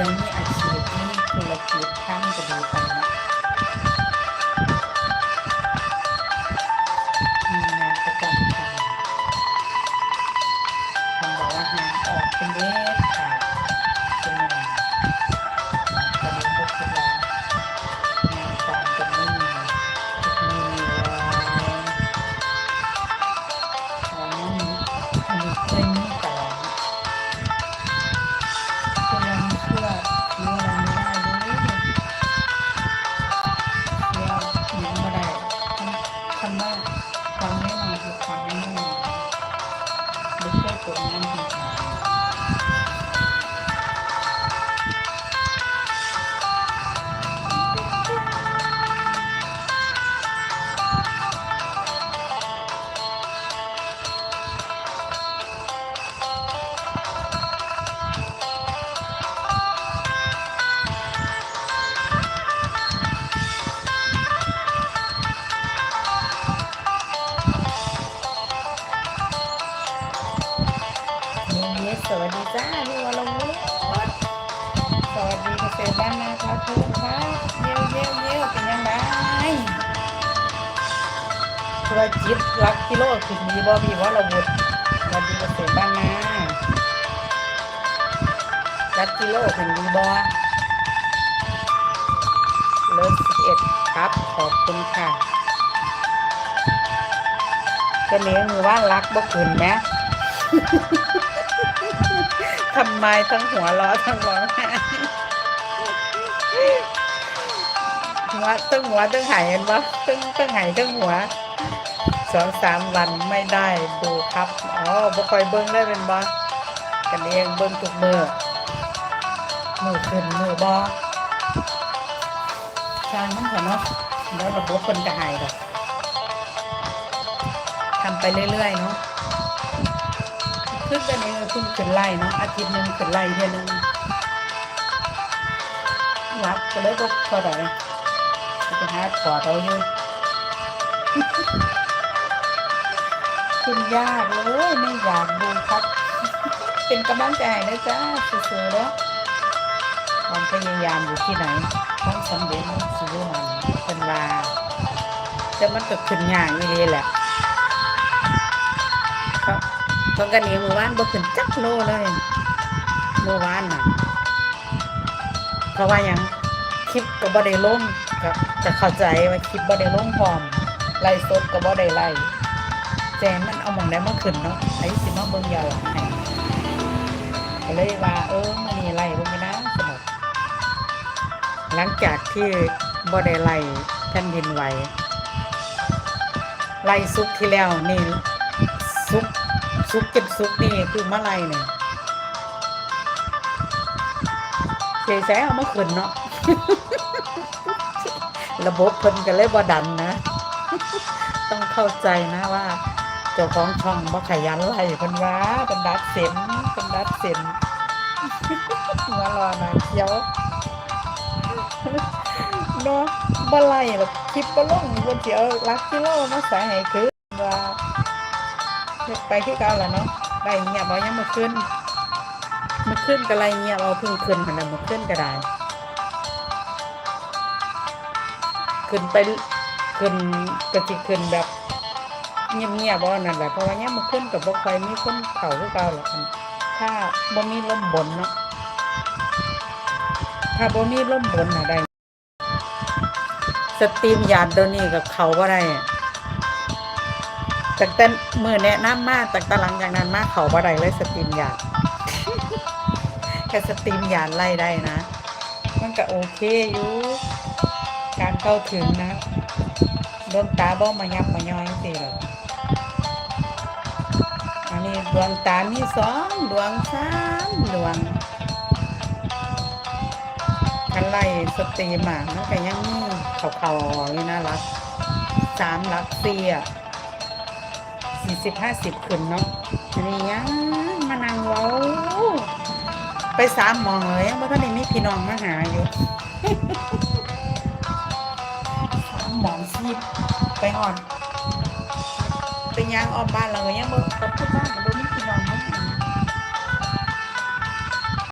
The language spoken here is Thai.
ถึงมีอาชีพมีธุรกิจทำก็ดีไปนะมีงานประจำทำคำบอกว่าหาออกเป็นเด็ก คำว่าความแน่นอนคือความไม่นอนไม่ใช่ตัวนั้นจริง สวัสดีจ้าพี่วรวุฒิสวัสดีเกษตรบ้านนาครับทุกครับเยี่ยวเยี่ยวเยี่ยวเป็นยังไงธุรกิจหลักกิโลถึงดีบ่พี่วรวุฒิสวัสดีเกษตรบ้านนาหลักกิโลถึงดีบ่เลิศสิบเอ็ดครับขอบคุณค่ะก็เลี้ยงมือว่ารักบ่คืนไหมทำ ไมทั้งหัวเร้อทั้งร้องไห้หัวตั้งหัวตั้งหายเห็นปะตั้งตั้งหายตั้งหัวสองสามวันไม่ได้ดูครับอ๋อบ่คอยเบิ้งได้เป็นบ่กันเองเบิ้งทุกมือมือขึ้นมือบอช่างมันเถอะเนาะแล้วระบบคนจะหายหรอกทำไปเรื่อยๆเนาะ ขึ้นไปนี้เพิ่งขึ้นไล่เนาะอาทิตย์หนึ่งขึ้นไล่เดือนหนึ่งรับก็เลยก็พอได้ไปหาถอดเอาอยู่ขึ้นยากเลยไม่อยากดูครับ เป็นกำลังใจนะจ้าสู้ๆแล้วความพยายามอยู่ที่ไหนความสำเร็จสิอยู่มันเป็นว่าแต่มันก็ขึ้นยากอยู่ดีแหละ เขากันเองเมื่อวานบ่ขึ้นจักโลเลยเมื่อวานน่ะเพราะว่าหยังคลิปก็บ่ได้ลงก็จะเข้าใจว่าคลิปบ่ได้ลงพร้อมไล่สดก็บ่ได้ไล่แจงมันเอาหมองได้มาขึ้นเนาะไอ้สิมาเบิ่งย้อนหลังให้ก็เลยว่า เออมื้อนี้ไล่บ่มีนะสนุกหลังจากที่บ่ได้ไล่แผ่นดินไหวไล่ซุกที่แล้วนี่ซุก ซุกเก็บซุกนี่คือมะไล่เนี่ยเสียใจเอามาขึ้นเนาะระบบเพิ่นก็เลยบ่ดันนะ ต้องเข้าใจนะว่า เจ้าของช่องบ่ขยันไล่เพิ่นว่าเป็นดัดเส้นเป็นดัดเส้นหัวรอน่อยเขียวเนาะบ่ไล่หรอกคลิปบ่ลงบนสิเอาลักกิโลมาใส่ให้คือว่า ไปคือเก่าล่ะเนาะได้เงียบเอายังมาขึ้นมาขึ้นก็ไล่เงียบเอาเพิ่งขึ้นหันมาขึ้นก็ได้ขึ้นไปขึ้นก็สิขึ้นแบบเงียบๆบ่นั่นแหละเพราะว่ายังมาขึ้นก็บ่ค่อยมีคนเข้าคือเก่าหรอกถ้าบ่มีลมบนเนาะถ้าบ่มีลมบนน่ะได้สตรีมยานตัวนี้กับเขาว่าไร ตั้งแต่มือแนะนำมากตั้งแต่หลังจากนั้นมากเขาว่าไรเลยสตรีมยานแค่สตรีมยานไล่ได้นะ มันก็โอเคอยู่ การเข้าถึงนะดวงตาบ่มายับมาย้อยสิหรอกอันนี้ดวงตามีสองดวงสามดวงคันไล่สตรีมอะมันก็ยังมีเขาๆอยู่นะรักสามรักเสี่อะ สี่สิบห้าสิบขึ้นเนาะอันนี้ยังมานั่งเว้าไปสามหมองเลยยังไม่ทันได้มีพี่น้องมาหาอยู่สามหมองสิบไปหอนไปยางออมบ้านเรายังบ่กลับที่บ้านบ่มี